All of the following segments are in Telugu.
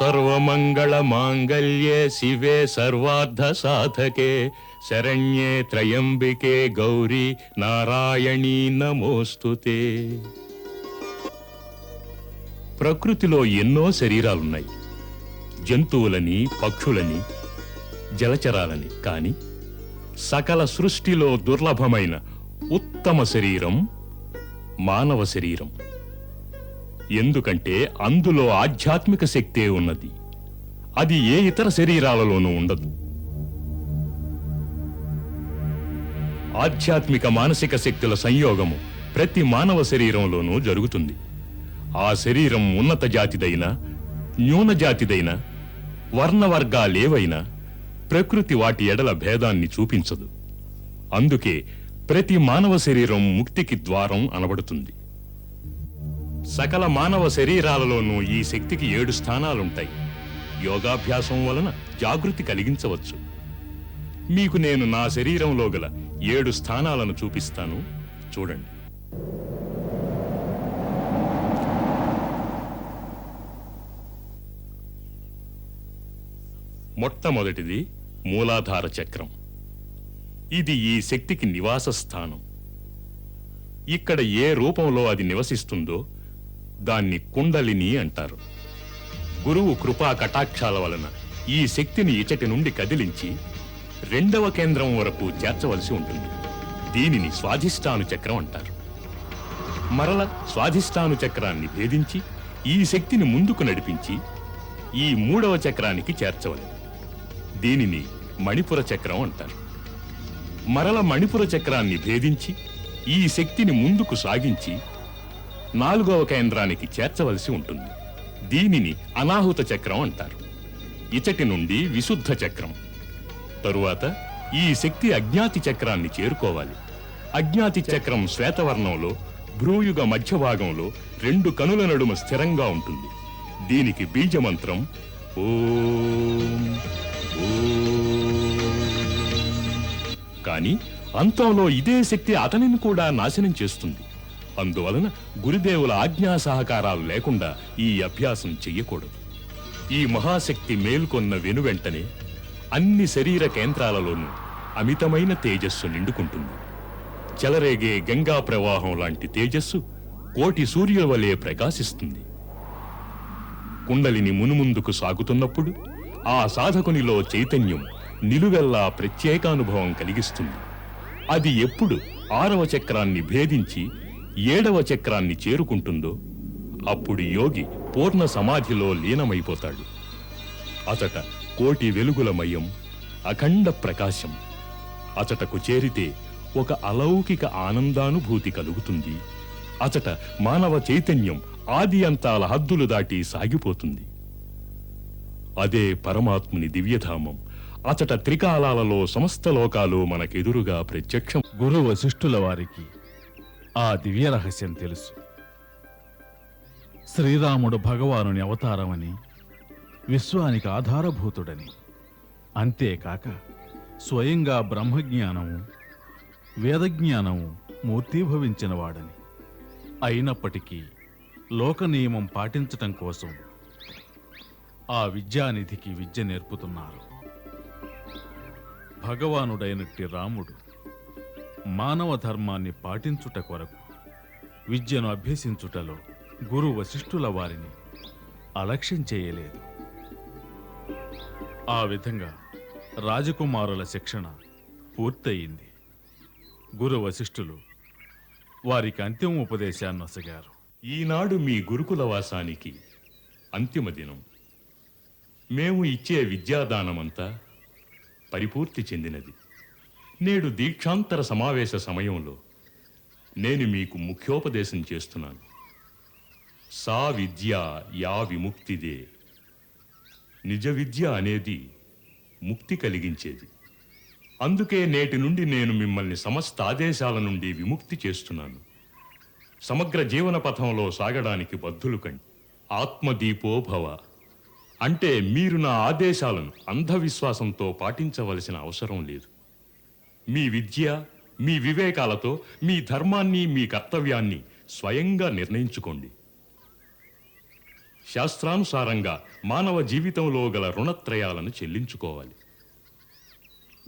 సర్వమంగళమాంగళ్యే శివే సర్వార్థ సాధకే శరణ్యే త్రయంబికే గౌరీ నారాయణీ నమోస్తుతే. ప్రకృతిలో ఎన్నో శరీరాలున్నాయి. జంతువులని పక్షులని జలచరాలని కాని సకల సృష్టిలో దుర్లభమైన ఉత్తమ శరీరం మానవ శరీరం. ఎందుకంటే అందులో ఆధ్యాత్మిక శక్తే ఉన్నది. అది ఏ ఇతర శరీరాలలోనూ ఉండదు. ఆధ్యాత్మిక మానసిక శక్తుల సంయోగము ప్రతి మానవ శరీరంలోనూ జరుగుతుంది. ఆ శరీరం ఉన్నత జాతిదైనా న్యూన జాతిదైనా వర్ణవర్గాలేవైనా ప్రకృతి వాటి ఎడల భేదాన్ని చూపించదు. అందుకే ప్రతి మానవ శరీరం ముక్తికి ద్వారం అనబడుతుంది. సకల మానవ శరీరాలలోనూ ఈ శక్తికి ఏడు స్థానాలుంటాయి. యోగాభ్యాసం వలన జాగృతి కలిగించవచ్చు. మీకు నేను నా శరీరంలో గల ఏడు స్థానాలను చూపిస్తాను. చూడండి. మొట్టమొదటిది మూలాధార చక్రం. ఇది ఈ శక్తికి నివాస స్థానం ఇక్కడ ఏ రూపంలో అది నివసిస్తుందో దాన్ని కుండలిని అంటారు. గురువు కృపా కటాక్షాల వలన ఈ శక్తిని ఇచటి నుండి కదిలించి రెండవ కేంద్రం వరకు చేర్చవలసి ఉంటుంది. దీనిని స్వాధిష్టాను చక్రం అంటారు. మరల స్వాధిష్టాను చక్రాన్ని భేదించి ఈ శక్తిని ముందుకు నడిపించి ఈ మూడవ చక్రానికి చేర్చవలెను. దీనిని మణిపుర చక్రం అంటారు. మరల మణిపుర చక్రాన్ని భేదించి ఈ శక్తిని ముందుకు సాగించి నాలుగవ కేంద్రానికి చేర్చవలసి ఉంటుంది. దీనిని అనాహుత చక్రం అంటారు. ఇచటి నుండి విశుద్ధ చక్రం. తరువాత ఈ శక్తి అజ్ఞాతి చక్రాన్ని చేరుకోవాలి. అజ్ఞాతి చక్రం శ్వేతవర్ణంలో భ్రూయుగ మధ్య భాగంలో రెండు కనుల నడుమ స్థిరంగా ఉంటుంది. దీనికి బీజమంత్రం ఓ ఓం. కానీ అంతంలో ఇదే శక్తి అతనిని కూడా నాశనం చేస్తుంది. అందువలన గురుదేవుల ఆజ్ఞా సహకారాలు లేకుండా ఈ అభ్యాసం చెయ్యకూడదు. ఈ మహాశక్తి మేల్కొన్న వెనువెంటనే అన్ని శరీర కేంద్రాలలోనూ అమితమైన తేజస్సు నిండుకుంటుంది. చెలరేగే గంగా ప్రవాహం లాంటి తేజస్సు కోటి సూర్యుల వలె ప్రకాశిస్తుంది. కుండలిని మునుముందుకు సాగుతున్నప్పుడు ఆ సాధకునిలో చైతన్యం నిలువెల్లా ప్రత్యేకానుభవం కలిగిస్తుంది. అది ఎప్పుడు ఆరవ చక్రాన్ని భేదించి ఏడవ చక్రాన్ని చేరుకుంటుందో అప్పుడు యోగి పూర్ణ సమాధిలో లీనమైపోతాడు. అచట కోటి వెలుగుల మయం అఖండ ప్రకాశం. అచటకు చేరితే ఒక అలౌకిక ఆనందానుభూతి కలుగుతుంది. అచట మానవ చైతన్యం ఆది అంతాల హద్దులు దాటి సాగిపోతుంది. అదే పరమాత్ముని దివ్యధామం. అచట త్రికాలాలలో సమస్త లోకాలు మనకెదురుగా ప్రత్యక్షం. గురు వశిష్ఠుల వారికి ఆ దివ్య రహస్యం తెలుసు. శ్రీరాముడు భగవానుని అవతారమని విశ్వానికి ఆధారభూతుడని. అంతేకాక స్వయంగా బ్రహ్మజ్ఞానము వేదజ్ఞానము మూర్తీభవించినవాడని. అయినప్పటికీ లోక నియమం పాటించటం కోసం ఆ విద్యానిధికి విద్య నేర్పుతున్నారు. భగవానుడైనట్టి రాముడు మానవ ధర్మాన్ని పాటించుట కొరకు విద్యను అభ్యసించుటలో గురు వశిష్ఠుల వారిని అలక్ష్యం చేయలేదు. ఆ విధంగా రాజకుమారుల శిక్షణ పూర్తయింది. గురు వశిష్ఠులు వారికి అంతిమ ఉపదేశాన్ని నొసగారు ఈనాడు మీ గురుకుల వాసానికి అంతిమ దినం. మేము ఇచ్చే విద్యాదానమంతా పరిపూర్తి చెందినది. నేడు దీక్షాంతర సమావేశ సమయంలో నేను మీకు ముఖ్యోపదేశం చేస్తున్నాను. సా విద్య యా విముక్తిదే. నిజ విద్య అనేది ముక్తి కలిగించేది. అందుకే నేటి నుండి నేను మిమ్మల్ని సమస్త ఆదేశాల నుండి విముక్తి చేస్తున్నాను. సమగ్ర జీవన పథంలో సాగడానికి బద్ధులు కండి. ఆత్మదీపోభవ. అంటే మీరు నా ఆదేశాలను అంధవిశ్వాసంతో పాటించవలసిన అవసరం లేదు. మీ విద్య మీ వివేకాలతో మీ ధర్మాన్ని మీ కర్తవ్యాన్ని స్వయంగా నిర్ణయించుకోండి. శాస్త్రానుసారంగా మానవ జీవితంలో గల రుణత్రయాలను చెల్లించుకోవాలి.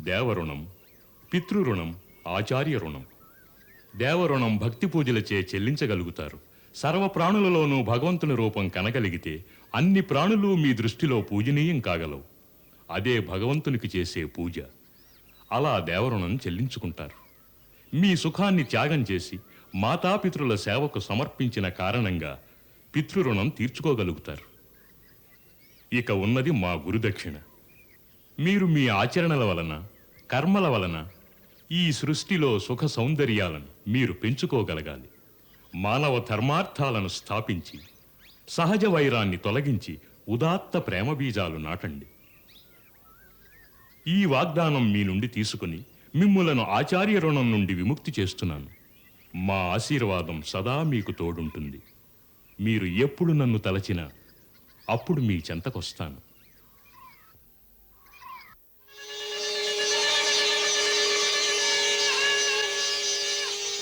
దేవరుణం పితృరుణం ఆచార్య రుణం. దేవరుణం భక్తి పూజలచే చెల్లించగలుగుతారు. సర్వ ప్రాణులలోనూ భగవంతుని రూపం కనగలిగితే అన్ని ప్రాణులు మీ దృష్టిలో పూజనీయం కాగలవు. అదే భగవంతునికి చేసే పూజ. అలా దేవరుణం చెల్లించుకుంటారు. మీ సుఖాన్ని త్యాగం చేసి మాతాపితృల సేవకు సమర్పించిన కారణంగా పితృరుణం తీర్చుకోగలుగుతారు. ఇక ఉన్నది మా గురుదక్షిణ మీరు మీ ఆచరణల వలన కర్మల వలన ఈ సృష్టిలో సుఖ సౌందర్యాలను మీరు పెంచుకోగలగాలి. మానవ ధర్మార్థాలను స్థాపించి సహజ వైరాన్ని తొలగించి ఉదాత్త ప్రేమ బీజాలు నాటండి. ఈ వాగ్దానం మీ నుండి తీసుకుని మిమ్ములను ఆచార్య రుణం నుండి విముక్తి చేస్తున్నాను. మా ఆశీర్వాదం సదా మీకు తోడుంటుంది. మీరు ఎప్పుడు నన్ను తలచినా అప్పుడు మీ చెంతకొస్తాను.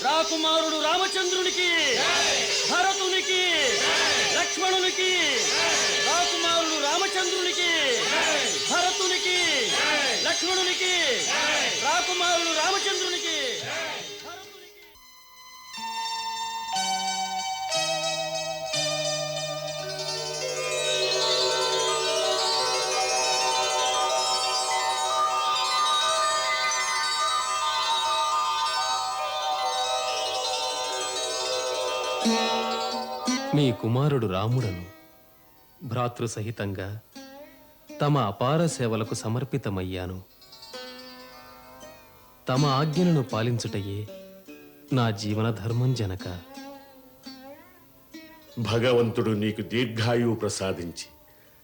రాకుమారుడు రామచంద్రునికి భరతునికి లక్ష్మణునికి రాకుమారుడు రామచంద్రునికి భరతునికి లక్ష్మణునికి రాకుమారుడు రామచంద్రునికి. భరతునికి మీ కుమారుడు రాముడను భ్రాతృ సహితంగా తమ అపార సేవలకు సమర్పితమయ్యాను. తమ ఆజ్ఞలను పాలించుటయే నా జీవన ధర్మం జనక. భగవంతుడు నీకు దీర్ఘాయువు ప్రసాదించి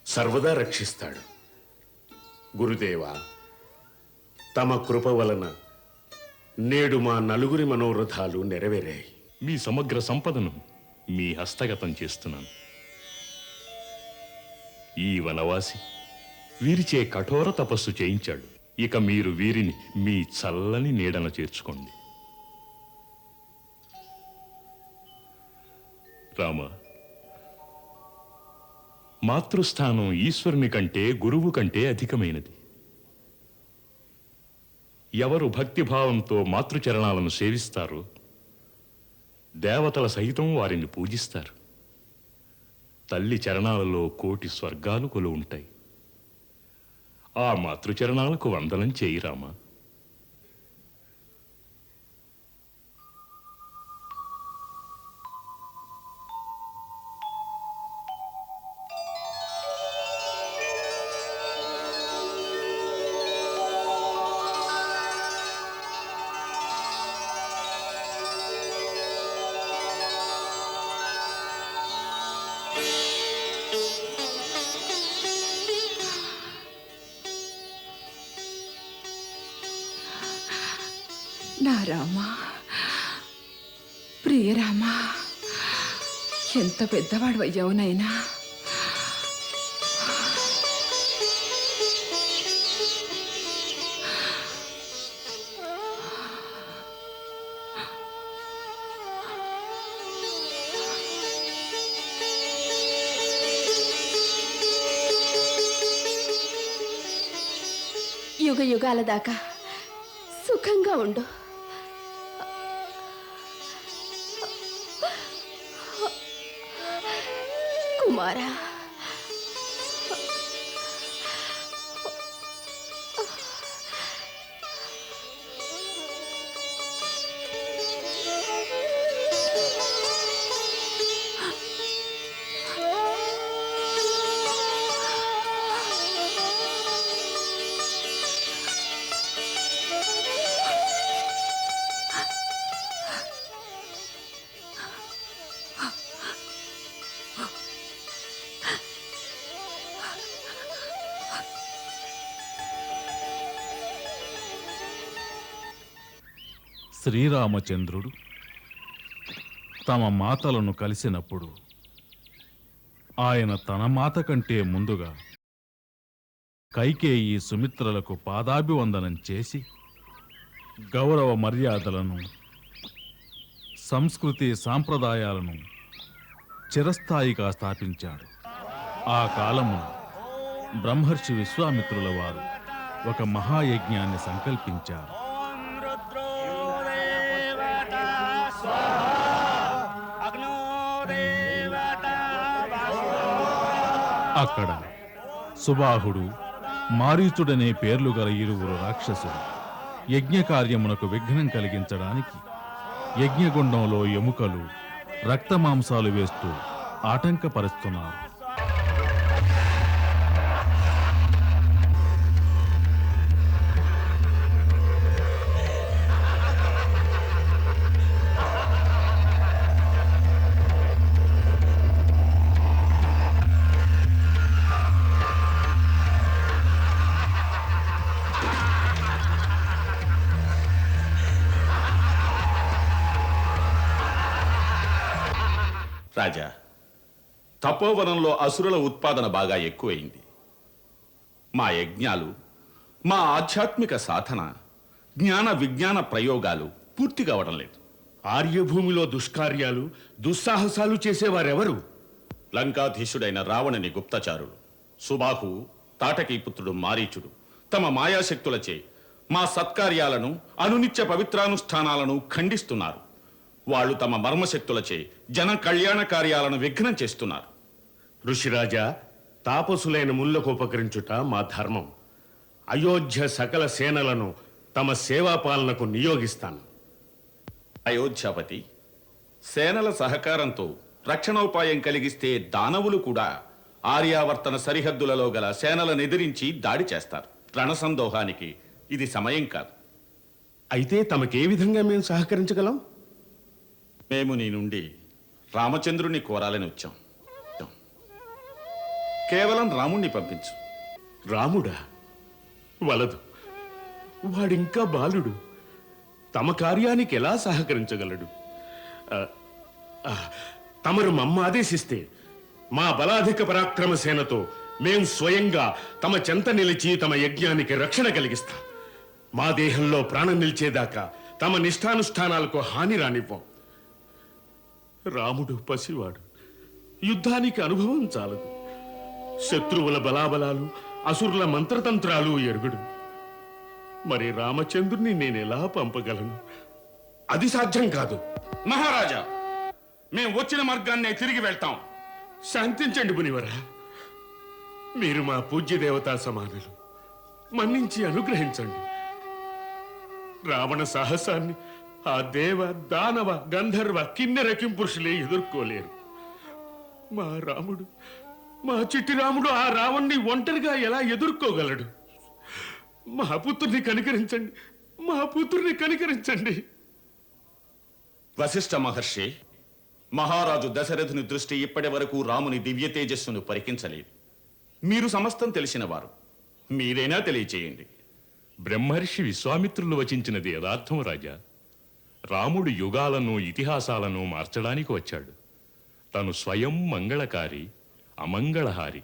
సర్వదా రక్షిస్తాడు. గురుదేవా తమ కృప వలన నేడు మా నలుగురి మనోరథాలు నెరవేరాయి. మీ సమగ్ర సంపదను మీ హస్తగతం చేస్తున్నాను. ఈ వనవాసి వీరిచే కఠోర తపస్సు చేయించాడు. ఇక మీరు వీరిని మీ చల్లని నీడన చేర్చుకోండి. రామ మాతృస్థానం ఈశ్వరుని కంటే గురువు కంటే అధికమైనది. ఎవరు భక్తిభావంతో మాతృచరణాలను సేవిస్తారో దేవతల సహితం వారిని పూజిస్తారు. తల్లి చరణాలలో కోటి స్వర్గాలు కొలు ఉంటాయి. ఆ మాతృచరణాలకు వందనం చేయిరామా రామా. రామా ప్రియరామా ఎంత పెద్దవాడు అయ్యావు నైనా యుగ యుగాల దాకా సుఖంగా ఉండు. Kumara. శ్రీరామచంద్రుడు తమ మాతలను కలిసినప్పుడు ఆయన తన మాత కంటే ముందుగా కైకేయి సుమిత్రలకు పాదాభివందనం చేసి గౌరవ మర్యాదలను సంస్కృతి సాంప్రదాయాలను చిరస్థాయిగా స్థాపించాడు. ఆ కాలమున బ్రహ్మర్షి విశ్వామిత్రుల వారు ఒక మహాయజ్ఞాన్ని సంకల్పించారు. అక్కడ సుబాహుడు మారీచుడనే పేర్లు గల ఇరువురు రాక్షసులు యజ్ఞ కార్యమునకు విఘ్నం కలిగించడానికి యజ్ఞగుండంలో ఎముకలు రక్తమాంసాలు వేస్తూ ఆటంకపరుస్తున్నారు. రాజా తపోవనంలో అసురుల ఉత్పాదన బాగా ఎక్కువైంది. మా యజ్ఞాలు మా ఆధ్యాత్మిక సాధన జ్ఞాన విజ్ఞాన ప్రయోగాలు పూర్తి కావడం లేదు. ఆర్యభూమిలో దుష్కార్యాలు దుస్సాహసాలు చేసేవారెవరు? లంకాధీశుడైన రావణుని గుప్తచారులు సుబాహు తాటకీ పుత్రుడు మారీచుడు తమ మాయాశక్తులచే మా సత్కార్యాలను అనునిత్య పవిత్రానుష్ఠానాలను ఖండిస్తున్నారు. వాళ్ళు తమ మర్మశక్తులచే జన కళ్యాణ కార్యాలను విఘ్నం చేస్తున్నారు. ఋషిరాజా తాపసులైన ముళ్ళకు ఉపకరించుట మా ధర్మం. అయోధ్య సకల సేనలను తమ సేవాపాలనకు నియోగిస్తాను. అయోధ్యాపతి సేనల సహకారంతో రక్షణోపాయం కలిగిస్తే దానవులు కూడా ఆర్యావర్తన సరిహద్దులలో గల సేనలను ఎదిరించి దాడి చేస్తారు. రణసందోహానికి ఇది సమయం కాదు. అయితే తమకే విధంగా మేము సహకరించగలం? మేము నీ నుండి రామచంద్రుణ్ణి కోరాలని వచ్చాం. కేవలం రాముణ్ణి పంపించు. రాముడా? వలదు. వాడింకా బాలుడు. తమ కార్యానికి ఎలా సహకరించగలడు? ఆ, తమరు మమ్మ ఆదేశిస్తే మా బలాధిక పరాక్రమ సేనతో మేం స్వయంగా తమ చెంత నిలిచి తమ యజ్ఞానికి రక్షణ కలిగిస్తాం. మా దేహంలో ప్రాణం నిలిచేదాకా తమ నిష్ఠానుష్ఠానాలకు హాని రానివ్వం. రాముడు పసివాడు. యుద్ధానికి అనుభవం చాలదు. శత్రువుల బలాబలాలు అసురుల మంత్రతంత్రాలు ఎరుగుడు. మరి రామచంద్రుని నేను ఎలా పంపగలను? అది సాధ్యం కాదు. మహారాజా మేము వచ్చిన మార్గాన్నే తిరిగి వెళ్తాం. శాంతించండి మునివరా. మీరు మా పూజ్య దేవతా సమానులు. మన్నించి అనుగ్రహించండి. రావణ సాహసాన్ని ఆ దేవ దానవ గంధర్వ కిన్నెర కింపురుషులే ఎదుర్కోలేరు. మా రాముడు మా చిట్టి రాముడు ఆ రావణ్ణి ఒంటరిగా ఎలా ఎదుర్కోగలడు? మా పుత్రుని కనికరించండి మా పుత్రుని కనికరించండి. వశిష్ఠ మహర్షి మహారాజు దశరథుని దృష్టి ఇప్పటి వరకు రాముని దివ్య తేజస్సును పరికించలేదు. మీరు సమస్తం తెలిసినవారు మీరైనా తెలియచేయండి. బ్రహ్మర్షి విశ్వామిత్రులు వచించినది యథార్థం రాజా. రాముడు యుగాలను ఇతిహాసాలను మార్చడానికి వచ్చాడు. తను స్వయం మంగళకారి అమంగళహారి.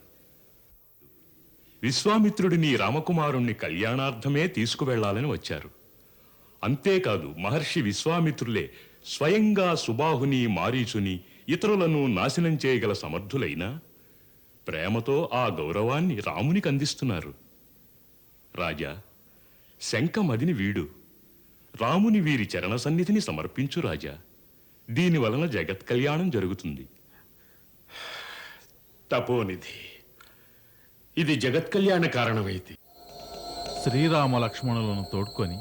విశ్వామిత్రుడిని రామకుమారుణ్ణి కళ్యాణార్థమే తీసుకువెళ్ళాలని వచ్చారు. అంతేకాదు మహర్షి విశ్వామిత్రులే స్వయంగా సుబాహుని మారీచుని ఇతరులను నాశనం చేయగల సమర్థులైనా ప్రేమతో ఆ గౌరవాన్ని రామునికి అందిస్తున్నారు. రాజా శంఖమదిని వీడు. రాముని వీరి చరణ సన్నిధిని సమర్పించు రాజా. దీని వలన జగత్ కళ్యాణం జరుగుతుంది. తపోనిధి ఇది జగత్ కళ్యాణ కారణమైతే. శ్రీరామ లక్ష్మణులను తోడ్కొని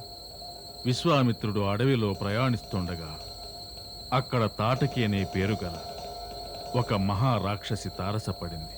విశ్వామిత్రుడు అడవిలో ప్రయాణిస్తుండగా అక్కడ తాటకి అనే పేరు గల ఒక మహారాక్షసి తారసపడింది.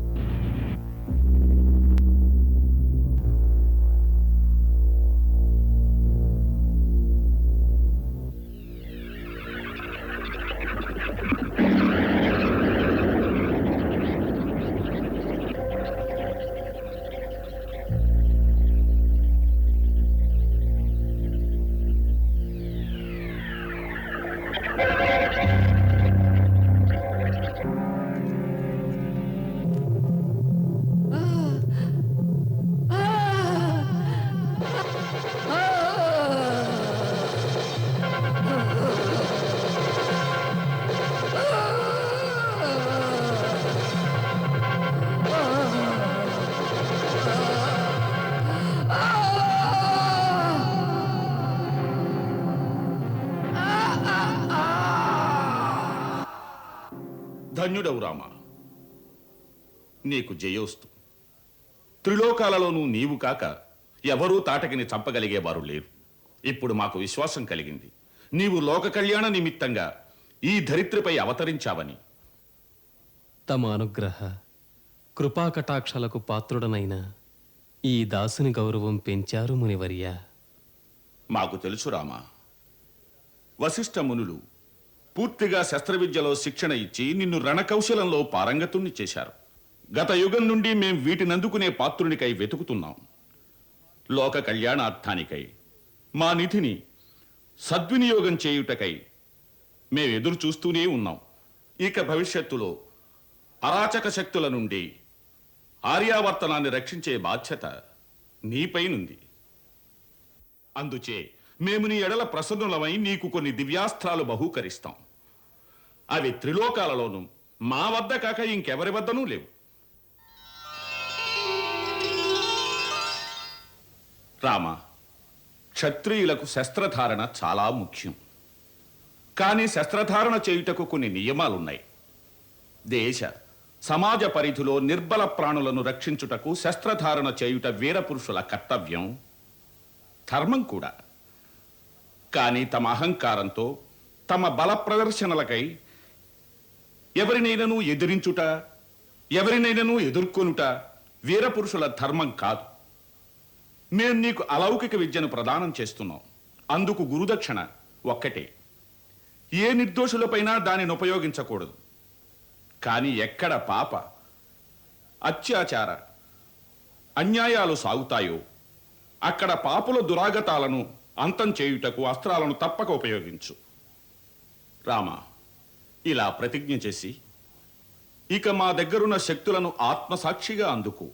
ధన్యుడవు రామా. నీకు జయోస్తు. త్రిలోకాలలోనూ నీవు కాక ఎవరూ తాటకిని చంపగలిగేవారు లేరు. ఇప్పుడు మాకు విశ్వాసం కలిగింది. నీవు లోక కళ్యాణ నిమిత్తంగా ఈ ధరిత్రిపై అవతరించావని. తమ అనుగ్రహ కృపాకటాక్షాలకు పాత్రుడనైన ఈ దాసుని గౌరవం పెంచారు మునివర్య. మాకు తెలుసు రామా. వశిష్ఠ మునులు పూర్తిగా శస్త్రవిద్యలో శిక్షణ ఇచ్చి నిన్ను రణకౌశలంలో పారంగతుణ్ణి చేశారు. గత యుగం నుండి మేం వీటినందుకునే పాత్రునికై వెతుకుతున్నాం. లోక కళ్యాణార్థానికై మా నిధిని సద్వినియోగం చేయుటకై మేము ఎదురు చూస్తూనే ఉన్నాం. ఇక భవిష్యత్తులో అరాచక శక్తుల నుండి ఆర్యావర్తనాన్ని రక్షించే బాధ్యత నీపైనుంది. అందుచే మేము నీ ఎడల ప్రసన్నులమై నీకు కొన్ని దివ్యాస్త్రాలు బహూకరిస్తాం. అవి త్రిలోకాలలోనూ మా వద్ద కాక ఇంకెవరి వద్దనూ లేవు. రామ క్షత్రియులకు శస్త్రధారణ చాలా ముఖ్యం. కానీ శస్త్రధారణ చేయుటకు కొన్ని నియమాలున్నాయి. దేశ సమాజ పరిధిలో నిర్బల ప్రాణులను రక్షించుటకు శస్త్రధారణ చేయుట వీరపురుషుల కర్తవ్యం. ధర్మం కూడా. కానీ తమ అహంకారంతో తమ బల ప్రదర్శనలకై ఎవరినైనాను ఎదిరించుట ఎవరినైనాను ఎదుర్కొనుట వీరపురుషుల ధర్మం కాదు. మేము నీకు అలౌకిక విద్యను ప్రదానం చేస్తున్నాం. అందుకు గురుదక్షిణ ఒక్కటే. ఏ నిర్దోషులపైనా దానిని ఉపయోగించకూడదు. కానీ ఎక్కడ పాప అత్యాచార అన్యాయాలు సాగుతాయో అక్కడ పాపుల దురాగతాలను అంతం చేయుటకు అస్త్రాలను తప్పక ఉపయోగించు. రామ ఇలా ప్రతిజ్ఞ చేసి ఇక మా దగ్గరున్న శక్తులను ఆత్మసాక్షిగా అందుకు.